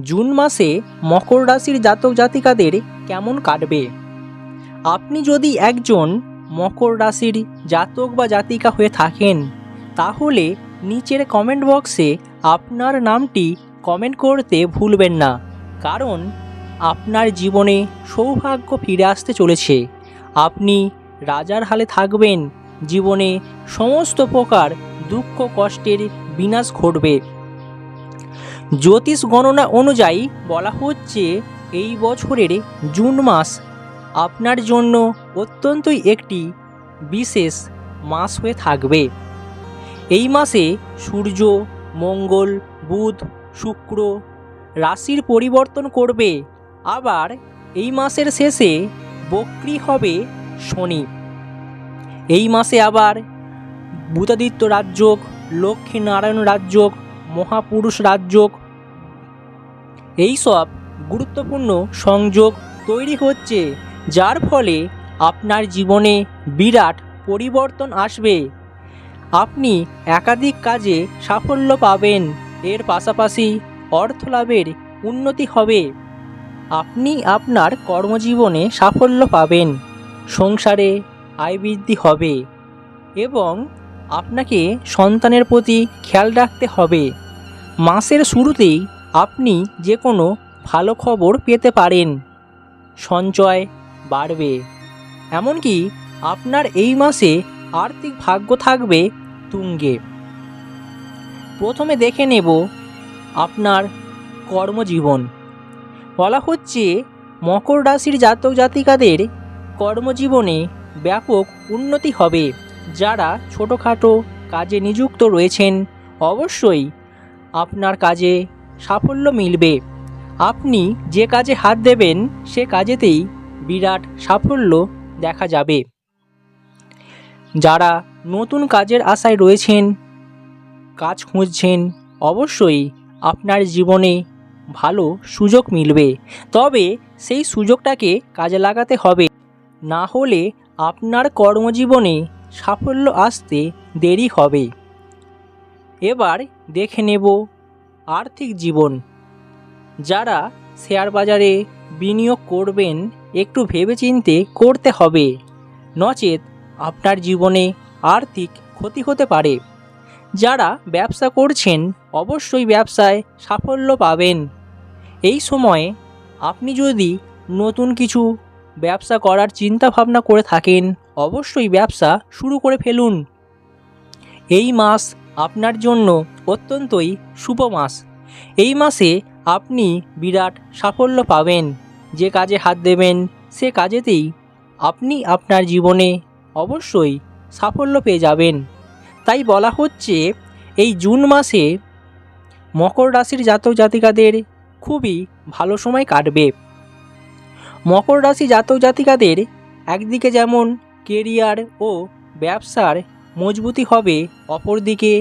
June মাসে মকর রাশির জাতক জাতিকাদের কেমন কাটবে? আপনি যদি একজন মকর রাশির জাতক বা জাতিকা হয়ে থাকেন, তাহলে নিচের কমেন্ট বক্সে আপনার নামটি কমেন্ট করতে ভুলবেন না। কারণ আপনার জীবনে সৌভাগ্য ফিরে আসতে চলেছে। আপনি রাজার হালে থাকবেন, জীবনে সমস্ত প্রকার দুঃখ কষ্টের বিনাশ ঘটবে। জ্যোতিষ গণনা অনুযায়ী বলা হচ্ছে এই বছরের জুন মাস আপনার জন্য অত্যন্তই একটি বিশেষ মাস হয়ে থাকবে। এই মাসে সূর্য, মঙ্গল, বুধ, শুক্র রাশির পরিবর্তন করবে। আবার এই মাসের শেষে বক্রি হবে শনি। এই মাসে আবার বুধাদিত্য রাজযোগ লক্ষ্মী নারায়ণ রাজযোগ, মহাপুরুষ রাজযোগ এইসব গুরুত্বপূর্ণ সংযোগ তৈরি হচ্ছে, যার ফলে আপনার জীবনে বিরাট পরিবর্তন আসবে। আপনি একাধিক কাজে সাফল্য পাবেন, এর পাশাপাশি অর্থ লাভের উন্নতি হবে। আপনি আপনার কর্মজীবনে সাফল্য পাবেন, সংসারে আয় বৃদ্ধি হবে এবং আপনাকে সন্তানের প্রতি খেয়াল রাখতে হবে। মাসের শুরুতেই আপনি যে কোনো ভালো খবর পেতে পারেন। সঞ্চয় বাড়বে। এমনকি আপনার এই মাসে আর্থিক ভাগ্য থাকবে তুঙ্গে। প্রথমে দেখে নেব আপনার কর্মজীবন। বলা হচ্ছে মকর রাশির জাতক জাতিকাদের কর্মজীবনে ব্যাপক উন্নতি হবে। যারা ছোটোখাটো কাজে নিযুক্ত রয়েছেন, অবশ্যই আপনার কাজে সাফল্য মিলবে। আপনি যে কাজে হাত দেবেন, সে কাজেতেই বিরাট সাফল্য দেখা যাবে। যারা নতুন কাজের আশায় রয়েছেন, কাজ খুঁজছেন, অবশ্যই আপনার জীবনে ভালো সুযোগ মিলবে। তবে সেই সুযোগটাকে কাজে লাগাতে হবে। না হলে আপনার কর্মজীবনে সাফল্য আসতে দেরি হবে। এবার দেখে নেব আর্থিক জীবন। যারা শেয়ার বাজারে বিনিয়োগ করবেন, একটু ভেবেচিন্তে করতে হবে। নচেত আপনার জীবনে আর্থিক ক্ষতি হতে পারে। যারা ব্যবসা করছেন, অবশ্যই ব্যবসায় সাফল্য পাবেন। এই সময়ে আপনি যদি নতুন কিছু ব্যবসা করার চিন্তা ভাবনা করে থাকেন, অবশ্যই ব্যবসা শুরু করে ফেলুন। এই মাস আপনার জন্য অত্যন্তই শুভ মাস। এই মাসে আপনি বিরাট সাফল্য পাবেন। যে কাজে হাত দেবেন, সে কাজেতেই আপনি আপনার জীবনে অবশ্যই সাফল্য পেয়ে যাবেন। তাই বলা হচ্ছে, এই জুন মাসে মকর রাশির জাতক জাতিকাদের খুবই ভালো সময় কাটবে। মকর রাশি জাতক জাতিকাদের একদিকে যেমন কেরিয়ার ও ব্যবসার মজবুতি হবে। অপরদিকে,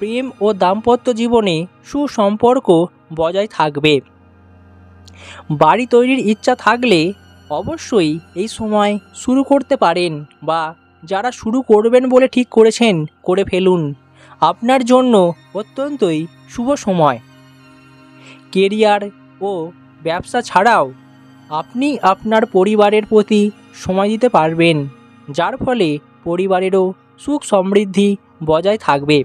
প্রেম ও দাম্পত্য জীবনে সুসম্পর্ক বজায় থাকবে। বাড়ি তৈরির ইচ্ছা থাকলে অবশ্যই এই সময় শুরু করতে পারেন বা যারা শুরু করবেন বলে ঠিক করেছেন করে ফেলুন। আপনার জন্য অত্যন্তই শুভ সময়। কেরিয়ার ও ব্যবসা ছাড়াও আপনি আপনার পরিবারের প্রতি সময় দিতে পারবেন, যার ফলে পরিবারেরও সুখ সমৃদ্ধি বজায় থাকবে।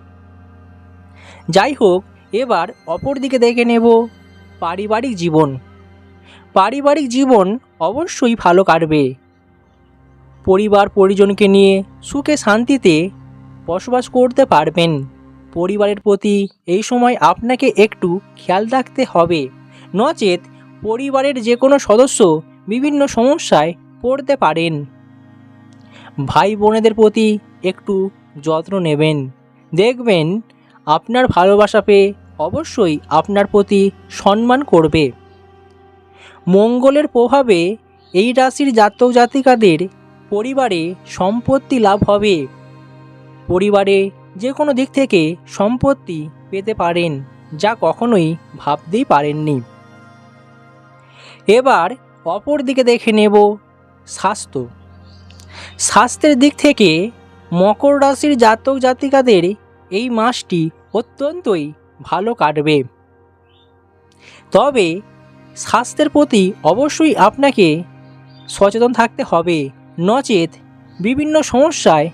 যাই হোক, এবার অপর দিকে দেখে নেব পারিবারিক জীবন। পারিবারিক জীবন অবশ্যই ভালো কাটবে। পরিবার পরিজনকে নিয়ে সুখে শান্তিতে বসবাস করতে পারবেন। পরিবারের প্রতি এই সময় আপনাকে একটু খেয়াল রাখতে হবে। নচেত পরিবারের যে কোনো সদস্য বিভিন্ন সমস্যায় পড়তে পারেন। ভাই বোনেদের প্রতি একটু যত্ন নেবেন। দেখবেন আপনার ভালোবাসা পেয়ে অবশ্যই আপনার প্রতি সম্মান করবে। মঙ্গলের প্রভাবে এই রাশির জাতক জাতিকাদের পরিবারে সম্পত্তি লাভ হবে। পরিবারে যে কোনো দিক থেকে সম্পত্তি পেতে পারেন, যা কখনোই ভাবতেই পারেননি। এবার অপর দিকে দেখে নেব স্বাস্থ্য। স্বাস্থ্যের দিক থেকে মকর রাশির জাতক জাতিকাদের এই মাসটি অত্যন্তই ভালো কাটবে। তবে স্বাস্থ্যের প্রতি অবশ্যই আপনাকে সচেতন থাকতে হবে, নচেত বিভিন্ন সমস্যায়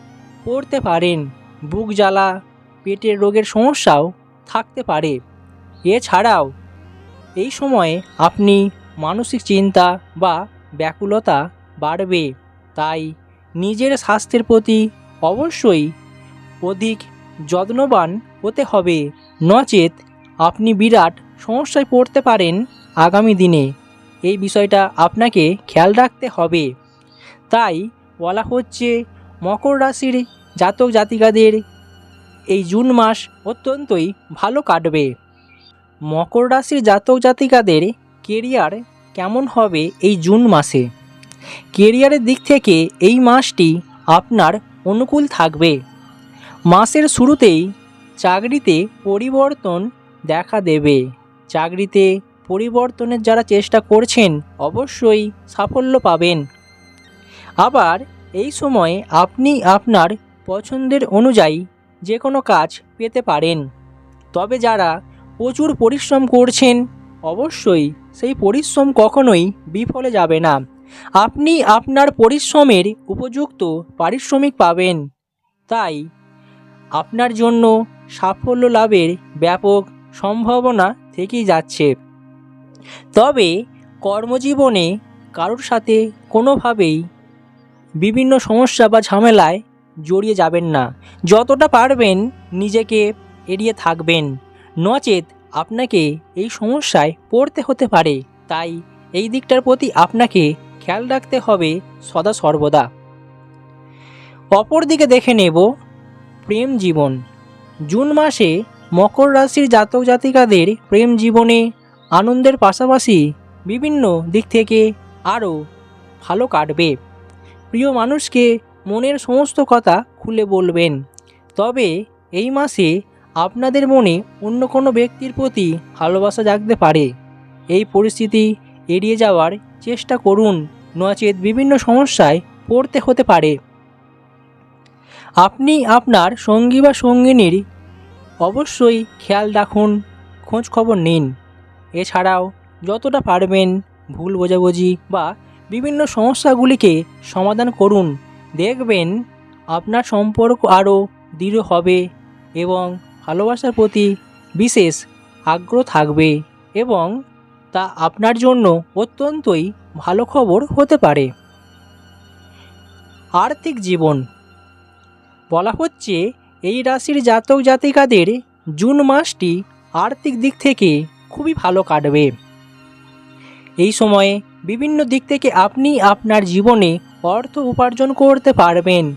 পড়তে পারেন, বুক জ্বালা, পেটের রোগের সমস্যাও থাকতে পারে। এছাড়াও এই সময়ে আপনি মানসিক চিন্তা বা ব্যাকুলতা বাড়বে, তাই নিজের স্বাস্থ্যের প্রতি অবশ্যই অধিক যত্নবান হতে হবে। নচেত আপনি বিরাট সমস্যায় পড়তে পারেন আগামী দিনে। এই বিষয়টা আপনাকে খেয়াল রাখতে হবে। তাই বলা হচ্ছে, মকর রাশির জাতক জাতিকাদের এই জুন মাস অত্যন্তই ভালো কাটবে। মকর রাশির জাতক জাতিকাদের কেরিয়ার কেমন হবে এই জুন মাসে? কেরিয়ারের দিক থেকে এই মাসটি আপনার অনুকূল থাকবে। মাসের শুরুতেই চাকরিতে পরিবর্তন দেখা দেবে। চাকরিতে পরিবর্তনের যারা চেষ্টা করছেন, অবশ্যই সাফল্য পাবেন। আবার এই সময়ে আপনি আপনার পছন্দের অনুযায়ী যে কোনো কাজ পেতে পারেন। তবে যারা প্রচুর পরিশ্রম করছেন, অবশ্যই সেই পরিশ্রম কখনোই বিফলে যাবে না। আপনি আপনার পরিশ্রমের উপযুক্ত পারিশ্রমিক পাবেন। তাই আপনার জন্য সাফল্য লাভের ব্যাপক সম্ভাবনা থেকেই যাচ্ছে। তবে কর্মজীবনে কারোর সাথে কোনোভাবেই বিভিন্ন সমস্যা বা ঝামেলায় জড়িয়ে যাবেন না। যতটা পারবেন নিজেকে এড়িয়ে থাকবেন। নচেত আপনাকে এই সমস্যায় পড়তে হতে পারে। তাই এই দিকটার প্রতি আপনাকে খেয়াল রাখতে হবে সদা সর্বদা। অপরদিকে দেখে নেব প্রেম জীবন। জুন মাসে মকর রাশির জাতক জাতিকাদের প্রেম জীবনে আনন্দের পাশাপাশি বিভিন্ন দিক থেকে আরও ভালো কাটবে। প্রিয় মানুষকে মনের সমস্ত কথা খুলে বলবেন। তবে এই মাসে আপনাদের মনে অন্য কোনো ব্যক্তির প্রতি ভালোবাসা জাগতে পারে। এই পরিস্থিতি এড়িয়ে যাওয়ার চেষ্টা করুন নচেত বিভিন্ন সমস্যায় পড়তে হতে পারে। আপনি আপনার সঙ্গী বা সঙ্গিনীর অবশ্যই খেয়াল রাখুন খোঁজ খবর নিন। এছাড়াও যতটা পারবেন ভুল বোঝাবুঝি বা বিভিন্ন সমস্যাগুলিকে সমাধান করুন। দেখবেন আপনার সম্পর্ক আরও দৃঢ় হবে এবং ভালোবাসার প্রতি বিশেষ আগ্রহ থাকবে এবং তা আপনার জন্য অত্যন্তই ভালো খবর হতে পারে। আর্থিক জীবন। বলা হচ্ছে, এই রাশির জাতক জাতিকাদের জুন মাসটি আর্থিক দিক থেকে খুবই ভালো কাটবে। এই সময়ে বিভিন্ন দিক থেকে আপনি আপনার জীবনে অর্থ উপার্জন করতে পারবেন।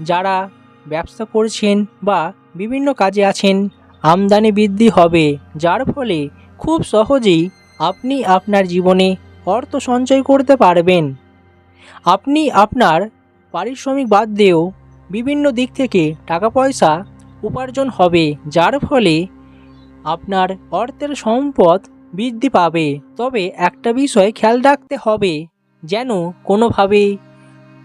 যারা ব্যবসা করছেন বা বিভিন্ন কাজে আছেন, আমদানি বৃদ্ধি হবে, যার ফলে খুব সহজেই আপনি আপনার জীবনে অর্থ সঞ্চয় করতে পারবেন। আপনি আপনার পারিশ্রমিক বাদ দিয়েও বিভিন্ন দিক থেকে টাকা পয়সা উপার্জন হবে, যার ফলে আপনার অর্থের সম্পদ বৃদ্ধি পাবে। তবে একটা বিষয় খেয়াল রাখতে হবে, যেন কোনোভাবেই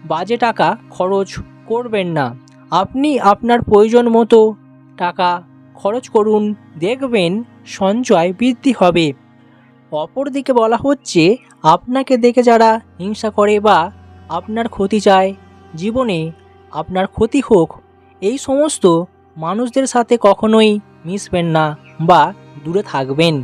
বাজে টাকা খরচ করবেন না। আপনি আপনার প্রয়োজন মতো টাকা খরচ করুন, দেখবেন সঞ্চয় বৃদ্ধি হবে। অপরদিকে বলা হচ্ছে, আপনাকে দেখে যারা হিংসা করে বা আপনার ক্ষতি চায়, জীবনে আপনার ক্ষতি হোক, এই সমস্ত মানুষদের সাথে কখনোই মিশবেন না বা দূরে থাকবেন।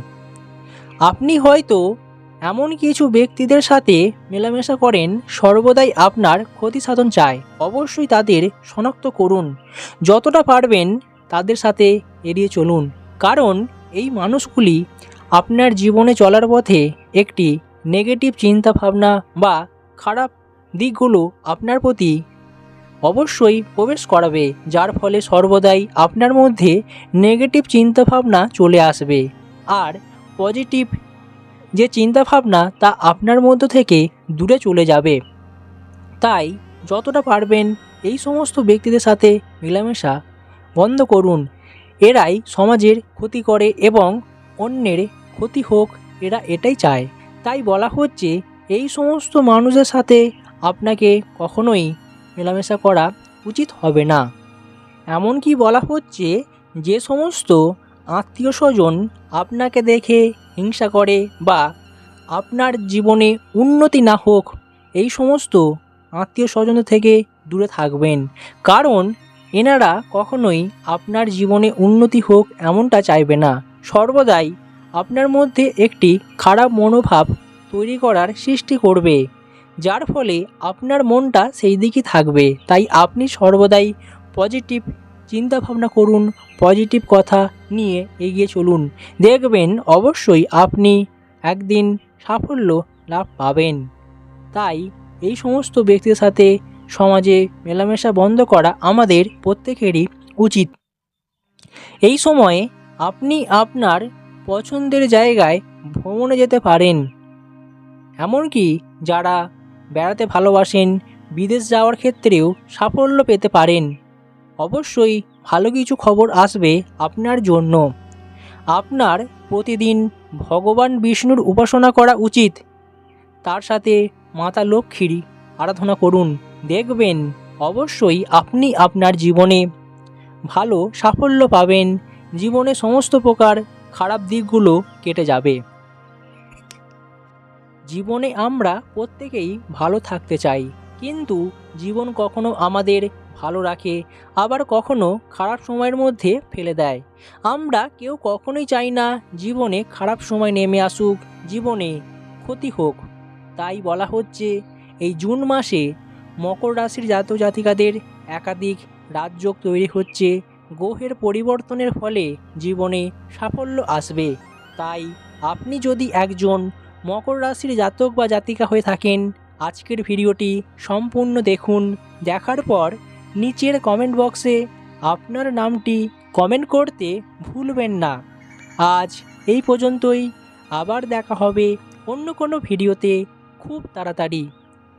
আপনি হয়তো এমন কিছু ব্যক্তিদের সাথে মেলামেশা করেন, সর্বদাই আপনার ক্ষতি সাধন চায়। অবশ্যই তাদের শনাক্ত করুন। যতটা পারবেন তাদের সাথে এড়িয়ে চলুন। কারণ এই মানুষগুলি আপনার জীবনে চলার পথে একটি নেগেটিভ চিন্তাভাবনা বা খারাপ দিকগুলো আপনার প্রতি অবশ্যই প্রবেশ করাবে, যার ফলে সর্বদাই আপনার মধ্যে নেগেটিভ চিন্তাভাবনা চলে আসবে। আর পজিটিভ যে চিন্তাভাবনা তা আপনার মধ্য থেকে দূরে চলে যাবে। তাই যতটা পারবেন এই সমস্ত ব্যক্তিদের সাথে মেলামেশা বন্ধ করুন। এরাই সমাজের ক্ষতি করে এবং অন্যের ক্ষতি হোক, এরা এটাই চায়। তাই বলা হচ্ছে, এই সমস্ত মানুষের সাথে আপনাকে কখনোই মেলামেশা করা উচিত হবে না। এমনকি বলা হচ্ছে, যে সমস্ত আত্মীয় স্বজন আপনাকে দেখে হিংসা করে বা আপনার জীবনে উন্নতি না হোক, এই সমস্ত আত্মীয় স্বজন থেকে দূরে থাকবেন। কারণ, এনারা কখনোই আপনার জীবনে উন্নতি হোক এমনটা চাইবে না। সর্বদাই আপনার মধ্যে একটি খারাপ মনোভাব তৈরি করার সৃষ্টি করবে, যার ফলে আপনার মনটা সেই দিকই থাকবে। তাই আপনি সর্বদাই পজিটিভ চিন্তাভাবনা করুন, পজিটিভ কথা নিয়ে এগিয়ে চলুন। দেখবেন অবশ্যই আপনি একদিন সাফল্য লাভ পাবেন। তাই এই সমস্ত ব্যক্তির সাথে সমাজে মেলামেশা বন্ধ করা আমাদের প্রত্যেকেরই উচিত। এই সময়ে আপনি আপনার পছন্দের জায়গায় ভ্রমণে যেতে পারেন। এমনকি যারা বেড়াতে ভালোবাসেন, বিদেশ যাওয়ার ক্ষেত্রেও সাফল্য পেতে পারেন। অবশ্যই ভালো কিছু খবর আসবে আপনার জন্য। আপনার প্রতিদিন ভগবান বিষ্ণুর উপাসনা করা উচিত। তার সাথে মাতা লক্ষ্মীর আরাধনা করুন। দেখবেন অবশ্যই আপনি আপনার জীবনে ভালো সাফল্য পাবেন। জীবনে সমস্ত প্রকার খারাপ দিকগুলো কেটে যাবে। জীবনে আমরা প্রত্যেকেই ভালো থাকতে চাই, কিন্তু জীবন কখনো আমাদের ভালো রাখে, আবার কখনো খারাপ সময়ের মধ্যে ফেলে দেয়। আমরা কেউ কখনোই চাই না জীবনে খারাপ সময় নেমে আসুক, জীবনে ক্ষতি হোক। তাই বলা হচ্ছে, এই জুন মাসে মকর রাশির জাতক জাতিকাদের একাধিক রাজযোগ তৈরি হচ্ছে। গ্রহের পরিবর্তনের ফলে জীবনে সাফল্য আসবে। তাই আপনি যদি একজন মকর রাশির জাতক বা জাতিকা হয়ে থাকেন, আজকের ভিডিওটি সম্পূর্ণ দেখুন। দেখার পর নিচের কমেন্ট বক্সে আপনার নামটি কমেন্ট করতে ভুলবেন না। আজ এই পর্যন্তই। আবার দেখা হবে অন্য কোনো ভিডিওতে। খুব তাড়াতাড়ি।